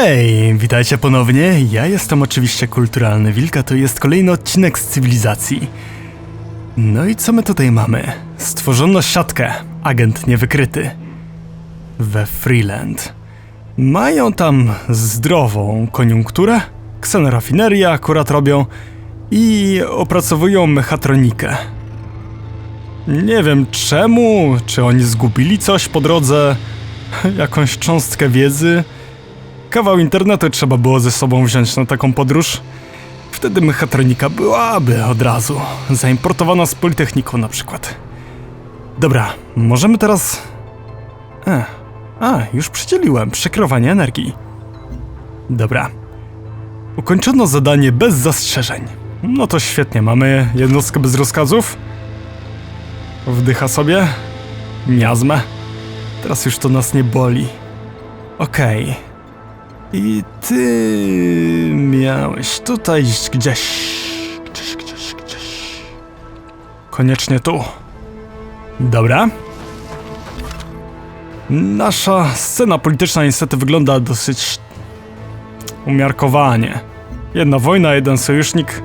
Hej, witajcie ponownie. Ja jestem oczywiście Kulturalny Wilka, to jest kolejny odcinek z cywilizacji. No i co my tutaj mamy? Stworzono siatkę, agent niewykryty. We Freeland. Mają tam zdrową koniunkturę, ksenoraffinerię akurat robią i opracowują mechatronikę. Nie wiem czemu, czy oni zgubili coś po drodze, jakąś cząstkę wiedzy. Kawał internetu trzeba było ze sobą wziąć na taką podróż. Wtedy mechatronika byłaby od razu zaimportowana z Politechniką na przykład. Dobra, możemy teraz... E, a, już przydzieliłem przekierowanie energii. Dobra. Ukończono zadanie bez zastrzeżeń. No to świetnie, mamy jednostkę bez rozkazów. Wdycha sobie. Miazmę. Teraz już to nas nie boli. Okej. I ty miałeś tutaj gdzieś. Gdzieś, gdzieś, gdzieś. Koniecznie tu. Dobra. Nasza scena polityczna niestety wygląda dosyć umiarkowanie. Jedna wojna, jeden sojusznik.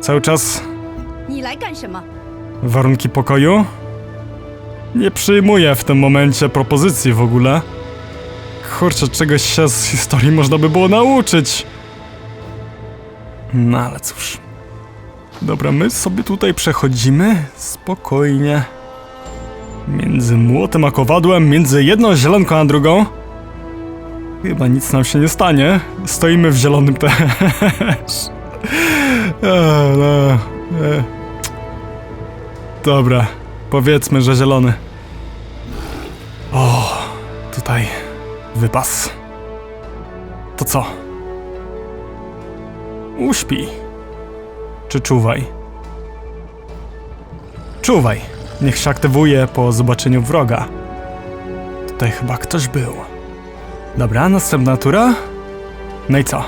Cały czas. Warunki pokoju? Nie przyjmuję w tym momencie propozycji w ogóle. Kurczę, czegoś się z historii można by było nauczyć. No ale cóż. Dobra, my sobie tutaj przechodzimy spokojnie. Między młotem a kowadłem, między jedną zielanką a drugą. Chyba nic nam się nie stanie. Stoimy w zielonym też. E, no, e. Dobra, powiedzmy, że zielony. O, tutaj wypas. To co? Uśpi. Czy czuwaj? Czuwaj. Niech się aktywuje po zobaczeniu wroga. Tutaj chyba ktoś był. Dobra, następna tura. No i co?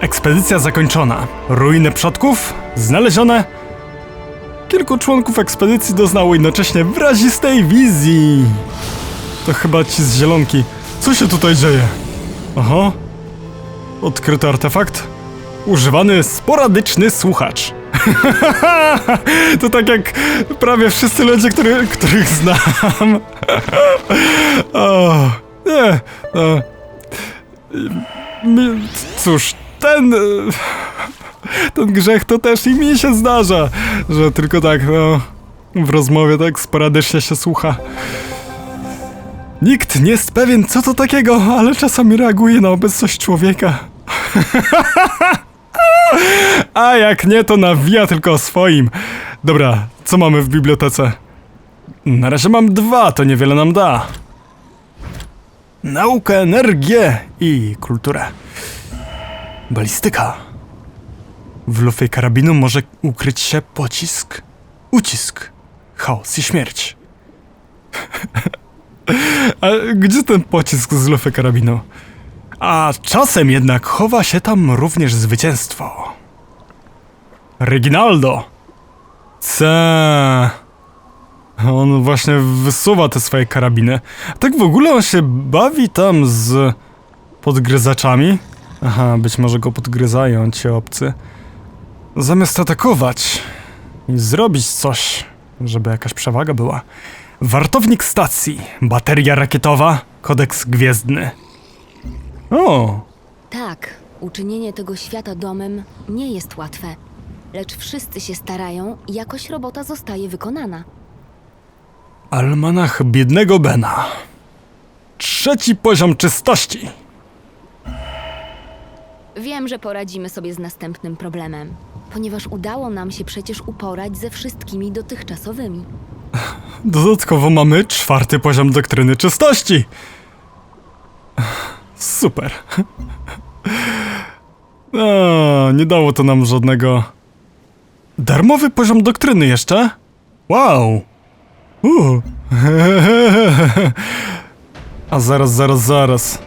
Ekspedycja zakończona. Ruiny przodków znalezione. Kilku członków ekspedycji doznało jednocześnie wyrazistej wizji. To chyba ci z zielonki. Co się tutaj dzieje? Aha. Odkryty artefakt? Używany sporadyczny słuchacz. to tak jak prawie wszyscy ludzie, który, których znam. o, nie, no. Cóż, ten... Ten grzech to też i mi się zdarza, że tylko tak, no, w rozmowie tak sporadycznie się słucha. Nikt nie jest pewien, co to takiego, ale czasami reaguje na obecność człowieka. A jak nie, to nawija tylko o swoim. Dobra, co mamy w bibliotece? Na razie mam dwa, to niewiele nam da. Naukę, energię i kulturę. Balistyka. W lufie karabinu może ukryć się pocisk, ucisk, chaos i śmierć. A gdzie ten pocisk z lufy karabinu? A czasem jednak chowa się tam również zwycięstwo. Reginaldo! Ce. On właśnie wysuwa te swoje karabiny. Tak w ogóle on się bawi tam z podgryzaczami. Aha, być może go podgryzają ci obcy. Zamiast atakować i zrobić coś, żeby jakaś przewaga była. Wartownik stacji, bateria rakietowa, kodeks gwiezdny. O, Tak, uczynienie tego świata domem nie jest łatwe. Lecz wszyscy się starają i jakoś robota zostaje wykonana. almanach biednego Bena. Trzeci poziom czystości. Wiem, że poradzimy sobie z następnym problemem, ponieważ udało nam się przecież uporać ze wszystkimi dotychczasowymi. Dodatkowo mamy czwarty poziom doktryny czystości. Super. O, nie dało to nam żadnego. Darmowy poziom doktryny jeszcze? Wow. U. A zaraz, zaraz, zaraz.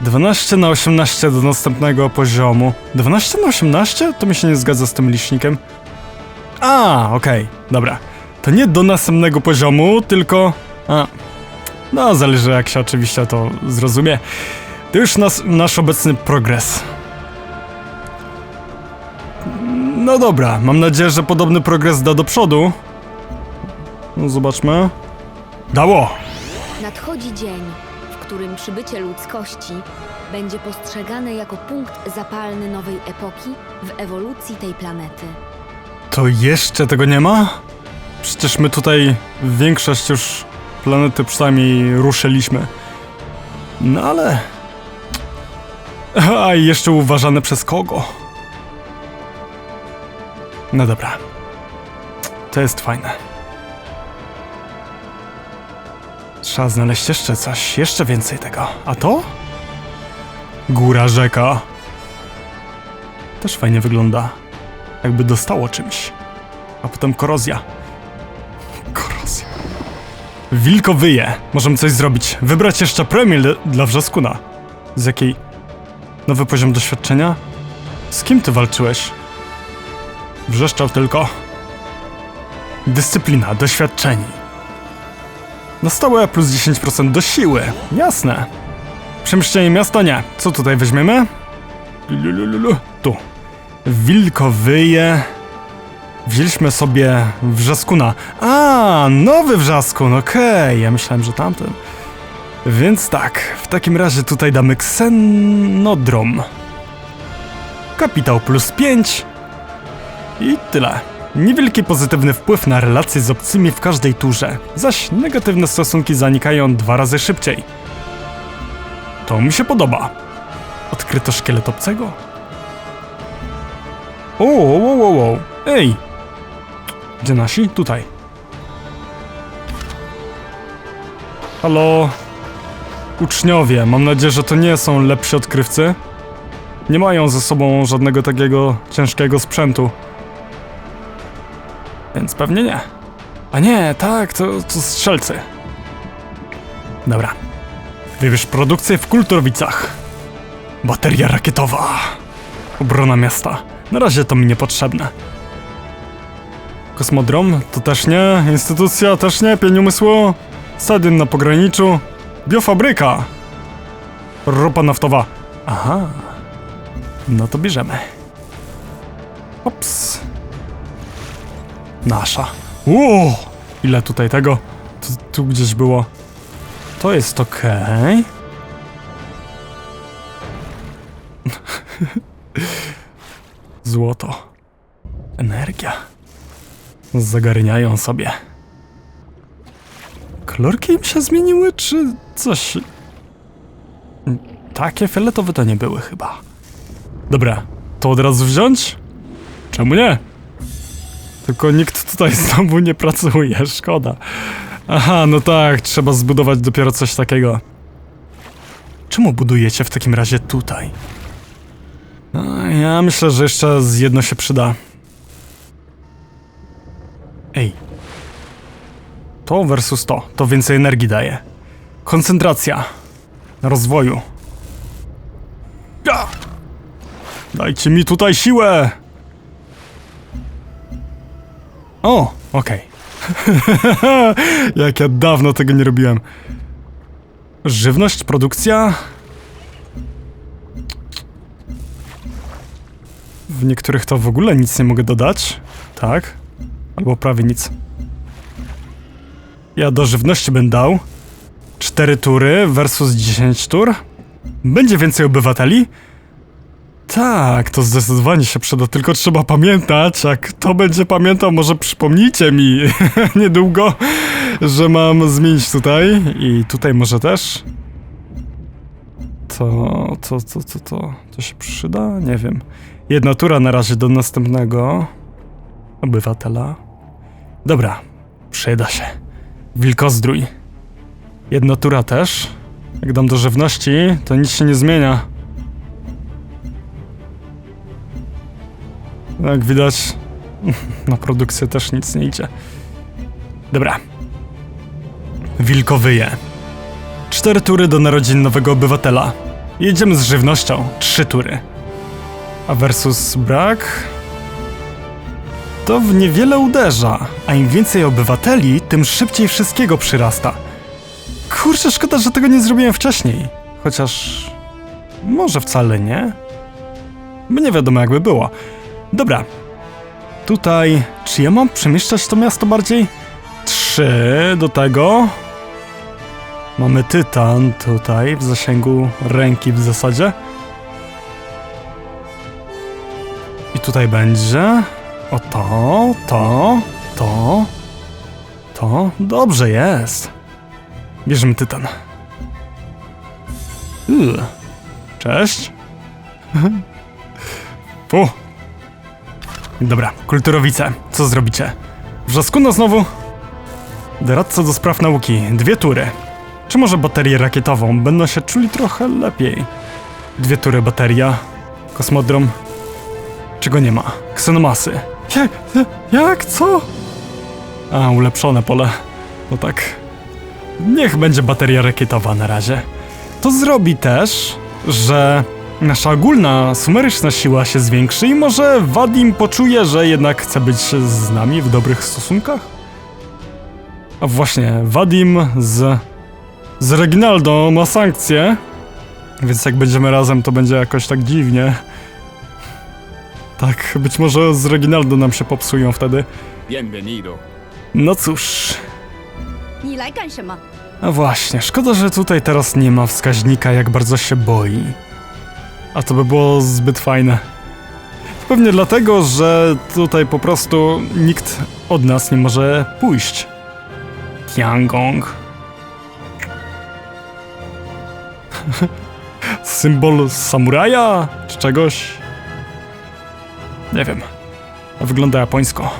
12 na 18 do następnego poziomu. 12 na 18? To mi się nie zgadza z tym licznikiem. A, okej, dobra. To nie do następnego poziomu, tylko. A. No, zależy jak się oczywiście to zrozumie. To już nas, nasz obecny progres. No dobra, mam nadzieję, że podobny progres da do przodu. No, zobaczmy. Dało! Nadchodzi dzień, w którym przybycie ludzkości będzie postrzegane jako punkt zapalny nowej epoki w ewolucji tej planety. To jeszcze tego nie ma? Przecież my tutaj większość już planety przynajmniej ruszyliśmy. No ale... A jeszcze uważane przez kogo? No dobra. To jest fajne. Trzeba znaleźć jeszcze coś, jeszcze więcej tego. A to? Góra rzeka. Też fajnie wygląda. Jakby dostało czymś. A potem korozja. Korozja. Wilko wyje. Możemy coś zrobić. Wybrać jeszcze premię dla wrzaskuna. Z jakiej? Nowy poziom doświadczenia? Z kim ty walczyłeś? Wrzeszczał tylko. Dyscyplina, doświadczeni. Na stałe plus 10% do siły. Jasne. Przemieszczenie miasta nie. Co tutaj weźmiemy? Lulululu. Wilko wyje. Wzięliśmy sobie wrzaskuna. A, nowy wrzaskun, okej. Ja myślałem, że tamten. Więc tak, w takim razie tutaj damy ksenodrom. Kapitał plus 5. I tyle. Niewielki pozytywny wpływ na relacje z obcymi w każdej turze, zaś negatywne stosunki zanikają dwa razy szybciej. To mi się podoba. Odkryto szkielet obcego? O, o, o, o, o. Ej! Gdzie nasi? Tutaj. Halo? Uczniowie, mam nadzieję, że to nie są lepsi odkrywcy. Nie mają ze sobą żadnego takiego ciężkiego sprzętu. Więc pewnie nie. A nie, tak, to, to strzelcy. Dobra. Wybierz produkcję w Kulturowicach. Bateria rakietowa. Obrona miasta. Na razie to mi niepotrzebne. Kosmodrom? To też nie. Instytucja też nie. Pień umysłu. Stadion na pograniczu. Biofabryka. Ropa naftowa. Aha. No to bierzemy. Ops. Nasza. Ło! Ile tutaj tego? Tu, tu gdzieś było. To jest okej. Złoto. Energia. Zagarniają sobie. Kolorki im się zmieniły, czy coś? Takie fioletowe to nie były chyba. Dobra, to od razu wziąć? Czemu nie? Tylko nikt tutaj znowu nie pracuje, szkoda. Aha, no tak, trzeba zbudować dopiero coś takiego. Czemu budujecie w takim razie tutaj? No, ja myślę, że jeszcze z jedno się przyda. Ej. To versus to. To więcej energii daje. Koncentracja. Rozwoju. Ja! Dajcie mi tutaj siłę! O, okej. Jak ja dawno tego nie robiłem. Żywność, produkcja. W niektórych to w ogóle nic nie mogę dodać. Tak? Albo prawie nic. Ja do żywności będę dał. 4 tury versus 10 tur. Będzie więcej obywateli? Tak, to zdecydowanie się przyda, tylko trzeba pamiętać, jak kto będzie pamiętał, może przypomnijcie mi niedługo, że mam zmienić tutaj i tutaj może też. To, to, to, to, to, to się przyda? Nie wiem. Jedna tura na razie do następnego obywatela. Dobra, przyda się. Wilkozdrój. Jedna tura też. Jak dam do żywności, to nic się nie zmienia. Jak widać, na produkcję też nic nie idzie. Dobra. Wilkowyje. Cztery tury do narodzin nowego obywatela. Jedziemy z żywnością. Trzy tury. A versus brak? To w niewiele uderza, a im więcej obywateli, tym szybciej wszystkiego przyrasta. Kurczę, szkoda, że tego nie zrobiłem wcześniej. Chociaż... Może wcale nie? Nie wiadomo jakby było. Dobra. Tutaj... Czy ja mam przemieszczać to miasto bardziej? Trzy do tego. Mamy tytan tutaj w zasięgu ręki w zasadzie. I tutaj będzie. O to, to, to, to. Dobrze jest. Bierzemy tytan. Uuu. Cześć. Fu. Dobra, kulturowice, co zrobicie? Wrzaskuna znowu? Doradca do spraw nauki, dwie tury. Czy może baterię rakietową? Będą się czuli trochę lepiej. Dwie tury bateria. Kosmodrom. Czego nie ma? Ksenomasy. Jak? Jak? Co? A, ulepszone pole. No tak. Niech będzie bateria rakietowa na razie. To zrobi też, że nasza ogólna sumeryczna siła się zwiększy i może Wadim poczuje, że jednak chce być z nami w dobrych stosunkach? A właśnie, Wadim z, z Reginaldo ma sankcje, więc jak będziemy razem, to będzie jakoś tak dziwnie. Tak, być może z Reginaldo nam się popsują wtedy. Bienvenido. No cóż. A właśnie, szkoda, że tutaj teraz nie ma wskaźnika, jak bardzo się boi. A to by było zbyt fajne. Pewnie dlatego, że tutaj po prostu nikt od nas nie może pójść. Tiangong. Symbol samuraja czy czegoś? Nie wiem. Wygląda japońsko.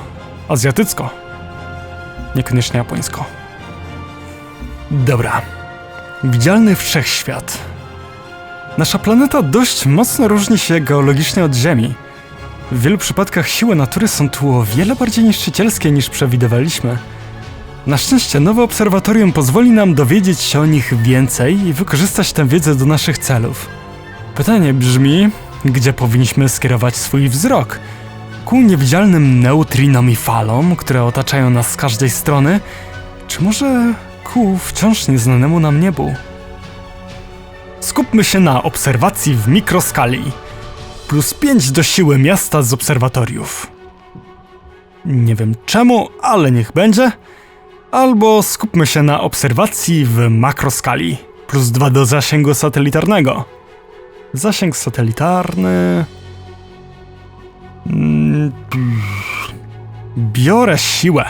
Azjatycko. Niekoniecznie japońsko. Dobra. Widzialny wszechświat. Nasza planeta dość mocno różni się geologicznie od Ziemi. W wielu przypadkach siły natury są tu o wiele bardziej niszczycielskie niż przewidywaliśmy. Na szczęście nowe obserwatorium pozwoli nam dowiedzieć się o nich więcej i wykorzystać tę wiedzę do naszych celów. Pytanie brzmi, gdzie powinniśmy skierować swój wzrok? Ku niewidzialnym neutrinom i falom, które otaczają nas z każdej strony, czy może ku wciąż nieznanemu nam niebu? Skupmy się na obserwacji w mikroskali. Plus 5 do siły miasta z obserwatoriów. Nie wiem czemu, ale niech będzie. Albo skupmy się na obserwacji w makroskali. Plus 2 do zasięgu satelitarnego. Zasięg satelitarny. Mm. Biorę siłę.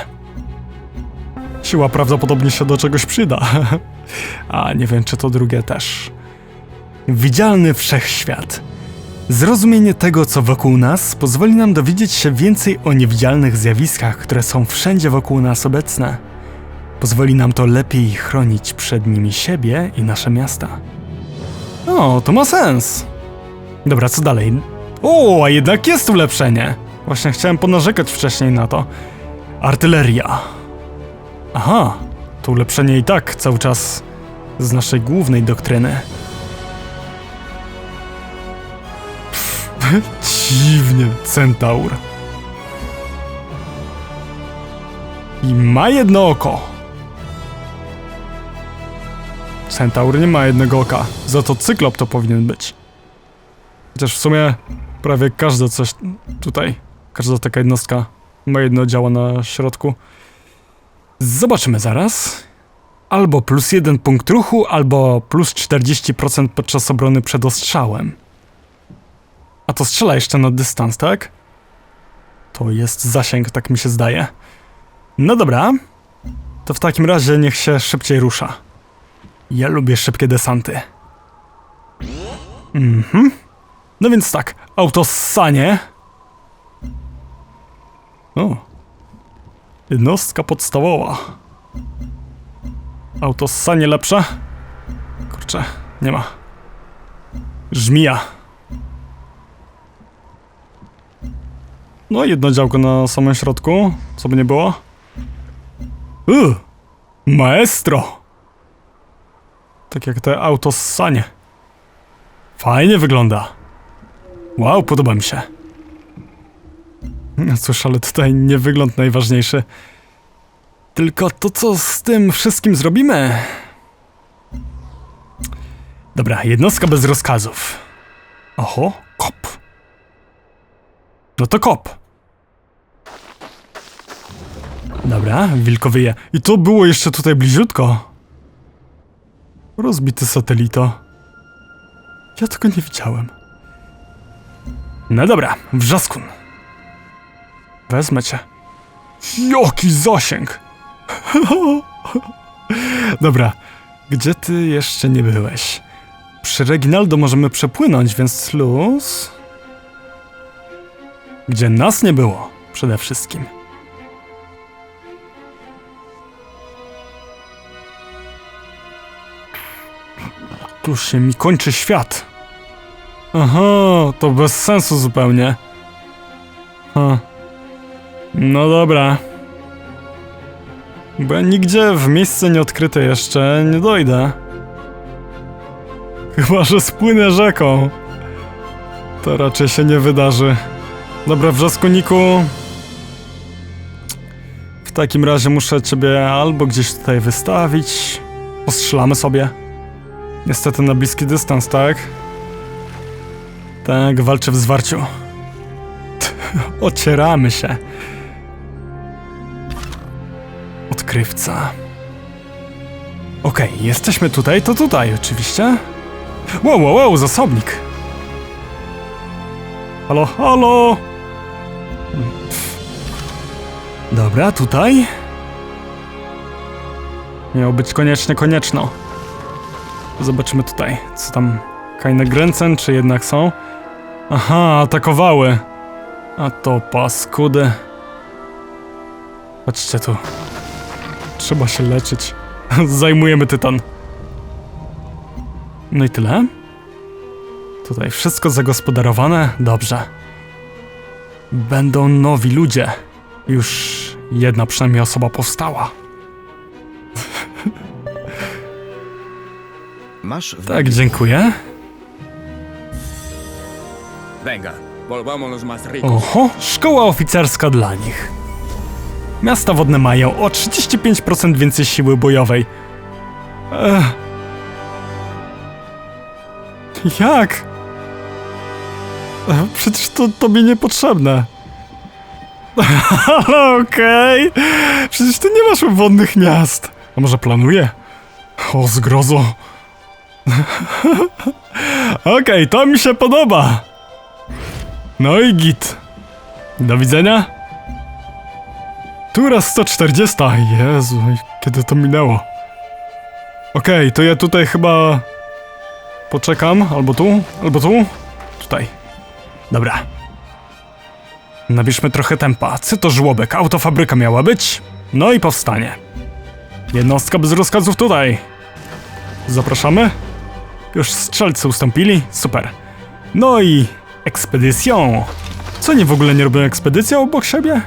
Siła prawdopodobnie się do czegoś przyda. A nie wiem, czy to drugie też. Widzialny wszechświat. Zrozumienie tego, co wokół nas, pozwoli nam dowiedzieć się więcej o niewidzialnych zjawiskach, które są wszędzie wokół nas obecne. Pozwoli nam to lepiej chronić przed nimi siebie i nasze miasta. O, to ma sens. Dobra, co dalej? O, a jednak jest ulepszenie. Właśnie chciałem ponarzekać wcześniej na to. Artyleria. Aha, to ulepszenie i tak cały czas z naszej głównej doktryny. Pff, dziwnie, centaur. I ma jedno oko. Centaur nie ma jednego oka, za to cyklop to powinien być. Chociaż w sumie prawie każde coś tutaj, każda taka jednostka ma jedno działa na środku. Zobaczymy zaraz. Albo plus jeden punkt ruchu, albo plus 40% podczas obrony przed ostrzałem. A to strzela jeszcze na dystans, tak? To jest zasięg, tak mi się zdaje. No dobra. To w takim razie niech się szybciej rusza. Ja lubię szybkie desanty. Mhm. No więc tak, autossanie. O. Jednostka podstawowa. Autossanie lepsze? Kurczę, nie ma. Żmija. No jedno działko na samym środku, co by nie było. Uuu, maestro! Tak jak te autossanie. Fajnie wygląda. Wow, podoba mi się. No cóż, ale tutaj nie wygląd najważniejszy. Tylko to, co z tym wszystkim zrobimy. Dobra, jednostka bez rozkazów. Oho, kop. No to kop. Dobra, wilkowyje. I to było jeszcze tutaj bliziutko. Rozbity satelito. Ja tego nie widziałem. No dobra, wrzaskun. Wezmę cię. Jaki zasięg! dobra, gdzie ty jeszcze nie byłeś? Przy Reginaldo możemy przepłynąć, więc luz. Gdzie nas nie było, przede wszystkim. Tu się mi kończy świat. Aha, to bez sensu zupełnie. Ha. No dobra. Bo ja nigdzie w miejsce nieodkryte jeszcze nie dojdę. Chyba, że spłynę rzeką. To raczej się nie wydarzy. Dobra, wrzaskuniku. W takim razie muszę ciebie albo gdzieś tutaj wystawić. Postrzelamy sobie. Niestety na bliski dystans, tak? Tak, walczę w zwarciu. Ocieramy się. Odkrywca. Okej, jesteśmy tutaj, to tutaj oczywiście. Wow, wow, wow, zasobnik. Halo, halo. Dobra, tutaj. Miało być koniecznie, konieczno. Zobaczymy tutaj, co tam. Kajne Grenzen, czy jednak są? Aha, atakowały. A to paskudy. Patrzcie tu. Trzeba się leczyć. Zajmujemy tytan. No i tyle? Tutaj wszystko zagospodarowane? Dobrze. Będą nowi ludzie. Już jedna przynajmniej osoba powstała. Masz w Tak, dziękuję. Venga, volvámonos más ricos. Oho, szkoła oficerska dla nich. Miasta wodne mają o 35% więcej siły bojowej. Ech. Jak? E, Przecież to tobie niepotrzebne. Ale okej. Przecież ty nie masz wodnych miast. A może planuje? O, zgrozo. Okej, to mi się podoba. No i git. Do widzenia. Tu raz 140. Jezu, kiedy to minęło. Okej, to ja tutaj chyba poczekam. Albo tu, albo tu. Tutaj. Dobra. Nabierzmy trochę tempa. Cyto żłobek, autofabryka miała być. No i powstanie. Jednostka bez rozkazów tutaj. Zapraszamy. Już strzelcy ustąpili. Super. No i ekspedycją. Co oni w ogóle nie robią ekspedycji obok siebie?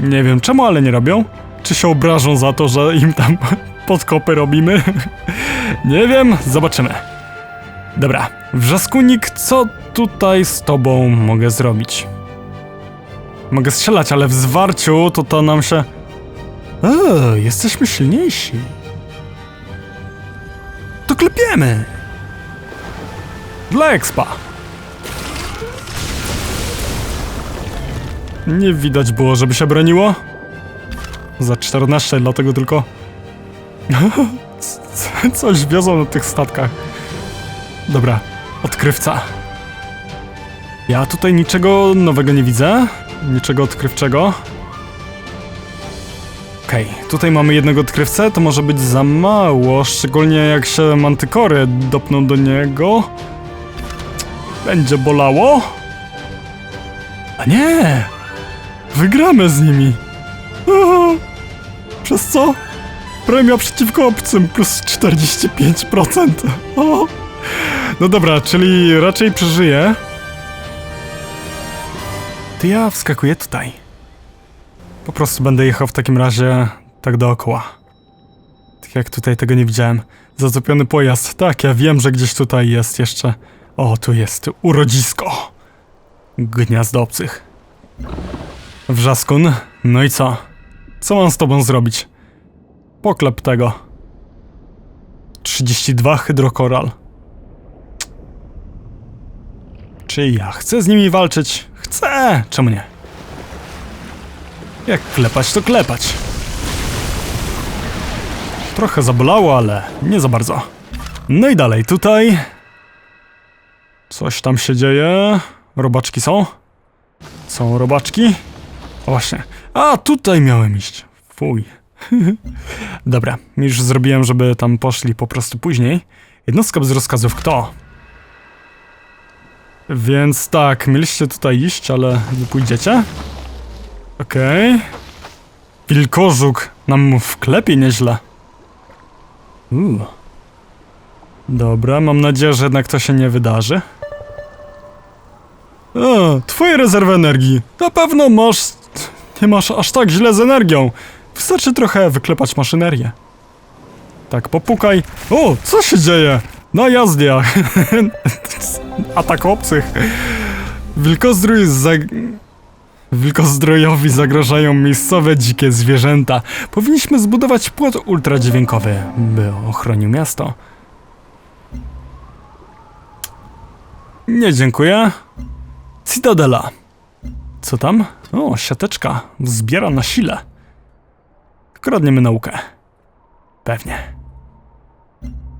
Nie wiem czemu, ale nie robią. Czy się obrażą za to, że im tam podkopy robimy? nie wiem, zobaczymy. Dobra, wrzaskunik, co tutaj z tobą mogę zrobić? Mogę strzelać, ale w zwarciu to to nam się... O, jesteśmy silniejsi. Klepiemy. Dla expa. Nie widać było, żeby się broniło. Za 14, dlatego tylko. Coś wiozą na tych statkach. Dobra, odkrywca. Ja tutaj niczego nowego nie widzę. Niczego odkrywczego. Okej, tutaj mamy jednego odkrywcę, to może być za mało, szczególnie jak się mantykory dopną do niego. Będzie bolało? A nie! Wygramy z nimi! Uhu. Przez co? Premia przeciwko obcym plus 45%. O. No dobra, czyli raczej przeżyję. To ja wskakuję tutaj. Po prostu będę jechał w takim razie tak dookoła. Tak jak tutaj tego nie widziałem. Zatopiony pojazd. Tak, ja wiem, że gdzieś tutaj jest jeszcze. O, tu jest urodzisko. Gniazdo obcych. Wrzaskun. No i co? Co mam z tobą zrobić? Poklep tego. 32 hydrokoral. Czy ja chcę z nimi walczyć? Chcę! Czemu nie? Jak klepać, to klepać. Trochę zabolało, ale nie za bardzo. No i dalej, tutaj. Coś tam się dzieje. Robaczki są? Są robaczki? O właśnie. A, tutaj miałem iść. Fuj. Dobra, już zrobiłem, żeby tam poszli po prostu później. Jednostka bez rozkazów kto? Więc tak, mieliście tutaj iść, ale nie pójdziecie? Okej. Wilkożuk nam wklepie nieźle. Uuu. Dobra, mam nadzieję, że jednak to się nie wydarzy. O, twoje rezerwy energii. Na pewno masz... Nie masz aż tak źle z energią. Wystarczy trochę wyklepać maszynerię. Tak, popukaj. O, co się dzieje? Na jazdzie. Atak obcych. Wilkozdrój zag... Wilkozdrojowi zagrażają miejscowe dzikie zwierzęta. Powinniśmy zbudować płot ultradźwiękowy, by ochronił miasto. Nie dziękuję. Citadela. Co tam? O, siateczka. Zbiera na sile. Kradniemy naukę. Pewnie.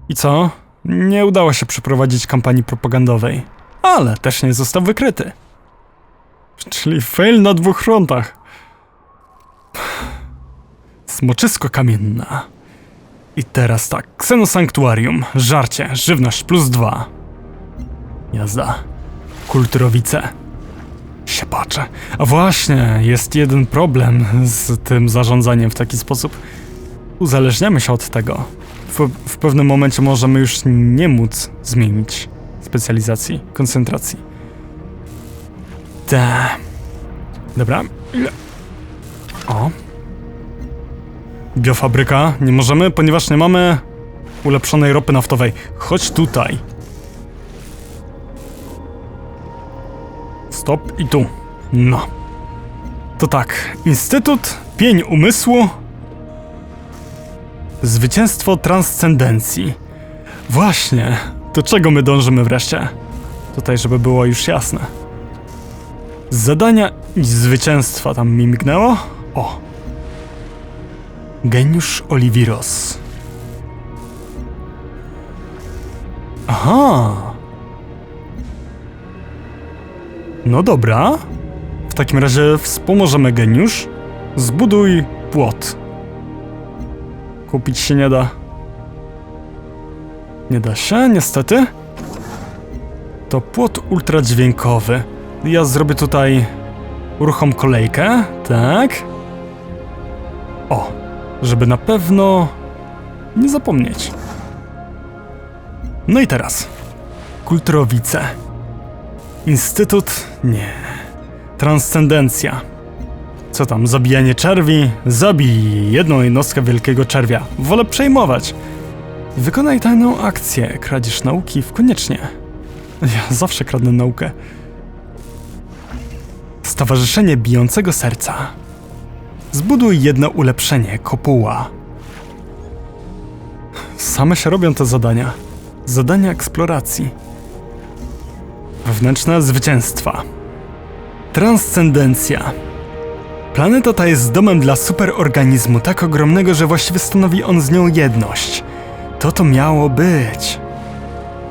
I co? Nie udało się przeprowadzić kampanii propagandowej. Ale też nie został wykryty. Czyli fail na dwóch frontach. Smoczysko kamienna. I teraz tak, Ksenosanktuarium, żarcie, żywność plus dwa. Jazda. Kulturowice. Się patrzę. A właśnie, jest jeden problem z tym zarządzaniem w taki sposób. Uzależniamy się od tego. W, w pewnym momencie możemy już nie móc zmienić specjalizacji, koncentracji. Ta. Dobra. O. Biofabryka. Nie możemy, ponieważ nie mamy ulepszonej ropy naftowej. Chodź tutaj. Stop i tu. No. To tak. Instytut, pień umysłu. Zwycięstwo transcendencji. Właśnie. Do czego my dążymy wreszcie? Tutaj, żeby było już jasne. Zadania i zwycięstwa tam mi mignęło? O. Geniusz Oliviros. Aha. No dobra. W takim razie wspomożemy geniusz. Zbuduj płot. Kupić się nie da. Nie da się, niestety. To płot ultradźwiękowy. Ja zrobię tutaj uruchom kolejkę, tak? O, żeby na pewno nie zapomnieć. No i teraz. Kulturowice. Instytut? Nie. Transcendencja. Co tam, zabijanie czerwi? Zabij jedną jednostkę wielkiego czerwia. Wolę przejmować. Wykonaj tajną akcję. Kradzież nauki w koniecznie. Ja zawsze kradnę naukę. Stowarzyszenie Bijącego Serca. Zbuduj jedno ulepszenie, kopuła. Same się robią te zadania. Zadania eksploracji. Wewnętrzne zwycięstwa. Transcendencja. Planeta ta jest domem dla superorganizmu tak ogromnego, że właściwie stanowi on z nią jedność. To to miało być.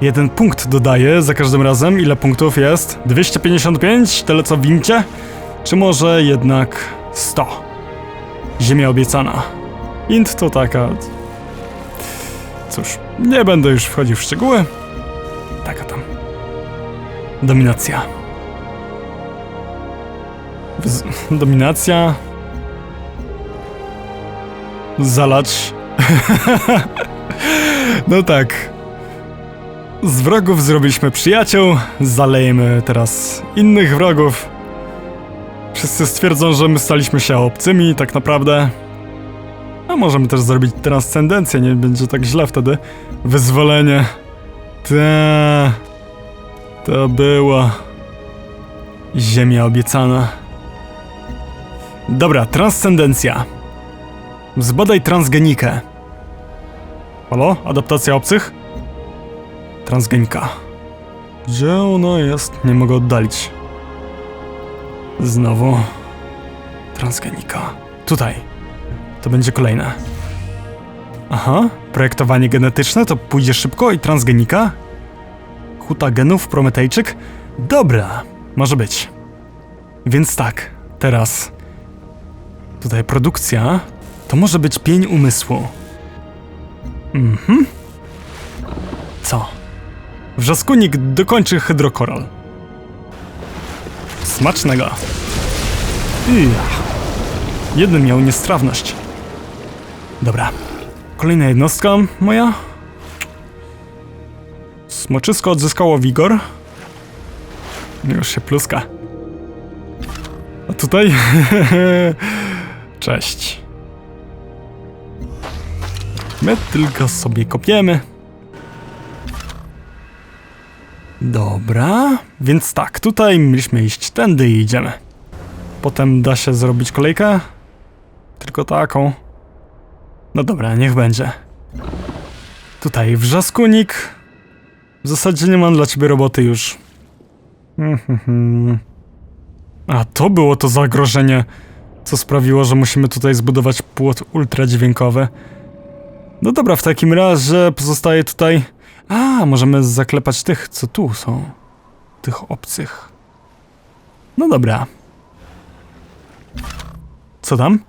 Jeden punkt dodaję za każdym razem. Ile punktów jest? 255? Tyle co w wincie? Czy może jednak 100? Ziemia obiecana. Int to taka... Cóż, nie będę już wchodził w szczegóły. Taka tam. Dominacja. Z dominacja. Zalać. no tak. Z wrogów zrobiliśmy przyjaciół, zalejemy teraz innych wrogów. Wszyscy stwierdzą, że my staliśmy się obcymi, tak naprawdę. A możemy też zrobić transcendencję, nie będzie tak źle wtedy. Wyzwolenie. Ta. To była. Ziemia obiecana. Dobra, transcendencja. Zbadaj transgenikę. Halo? Adaptacja obcych? Transgenika. Gdzie ona jest? Nie mogę oddalić. Znowu. Transgenika. Tutaj. To będzie kolejne. Aha, projektowanie genetyczne to pójdzie szybko i transgenika? Huta genów, Prometejczyk? Dobra, może być. Więc tak, teraz. Tutaj produkcja to może być pień umysłu. Mhm. Co? Wrzaskunik dokończy hydrokoral. Smacznego. Ija. Jeden miał niestrawność. Dobra. Kolejna jednostka moja. Smoczysko odzyskało wigor. Już się pluska. A tutaj? Cześć. My tylko sobie kopiemy. Dobra, więc tak, tutaj mieliśmy iść tędy i idziemy. Potem da się zrobić kolejkę. Tylko taką. No dobra, niech będzie. Tutaj wrzaskunik. W zasadzie nie mam dla ciebie roboty już. Mhm. A to było to zagrożenie, co sprawiło, że musimy tutaj zbudować płot ultradźwiękowy. No dobra, w takim razie pozostaje tutaj. A, możemy zaklepać tych, co tu są. Tych obcych. No dobra. Co tam?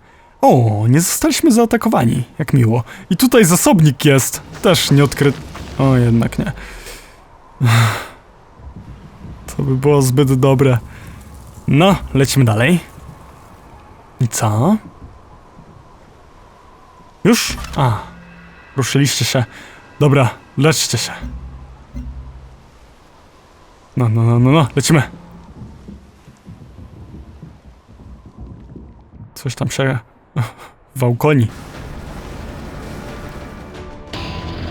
O, nie zostaliśmy zaatakowani. Jak miło. I tutaj zasobnik jest. Też nie odkryty. O, jednak nie. To by było zbyt dobre. No, lecimy dalej. I co? Już? A, ruszyliście się. Dobra, leczcie się. No, no, no, no, no, lecimy. Coś tam się wałkoni.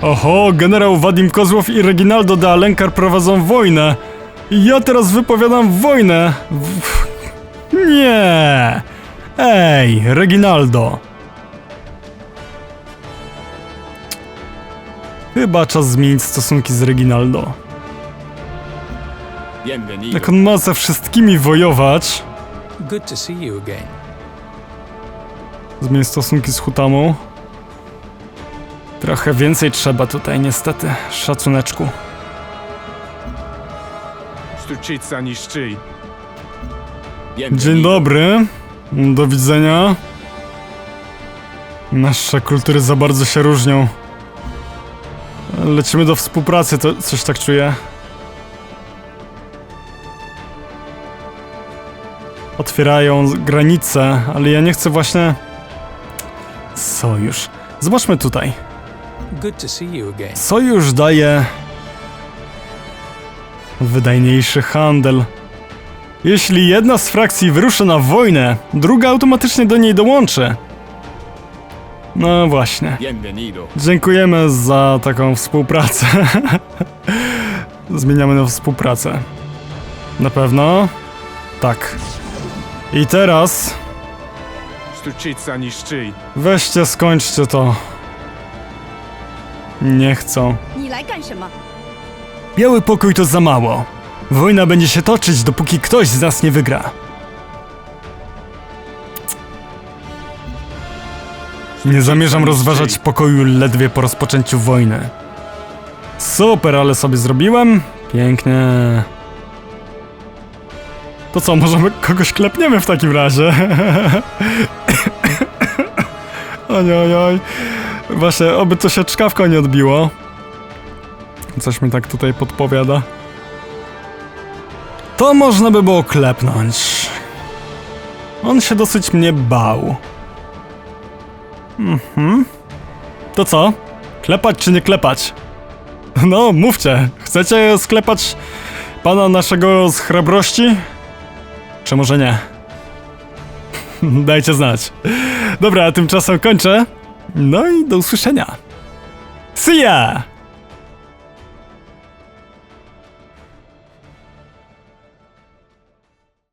Oho, generał Wadim Kozłow i Reginaldo de Alenkar prowadzą wojnę. I ja teraz wypowiadam wojnę. W... Nie! Ej, Reginaldo. Chyba czas zmienić stosunki z Reginaldo. Jak on ma ze wszystkimi wojować, Good to see you again. zmień stosunki z Hutamą. Trochę więcej trzeba tutaj niestety, szacuneczku. Niszczy. Dzień dobry, do widzenia. Nasze kultury za bardzo się różnią. Lecimy do współpracy, to coś tak czuję. Otwierają granice, ale ja nie chcę właśnie... Sojusz. Zobaczmy tutaj. Sojusz daje wydajniejszy handel. Jeśli jedna z frakcji wyruszy na wojnę, druga automatycznie do niej dołączy. No właśnie. Dziękujemy za taką współpracę. Zmieniamy na współpracę. Na pewno? Tak. I teraz... Weźcie, skończcie to. Nie chcą. Biały pokój to za mało. Wojna będzie się toczyć, dopóki ktoś z nas nie wygra. Nie zamierzam rozważać pokoju ledwie po rozpoczęciu wojny. Super, ale sobie zrobiłem. Pięknie. To co, możemy kogoś klepniemy w takim razie? oj, oj, oj. Właśnie, oby to się czkawko nie odbiło. Coś mi tak tutaj podpowiada. To można by było klepnąć. On się dosyć mnie bał. Mhm. To co? Klepać czy nie klepać? No, mówcie. Chcecie sklepać pana naszego z hrabrości? Czy może nie? Dajcie znać. Dobra, a tymczasem kończę. No i do usłyszenia. See ya!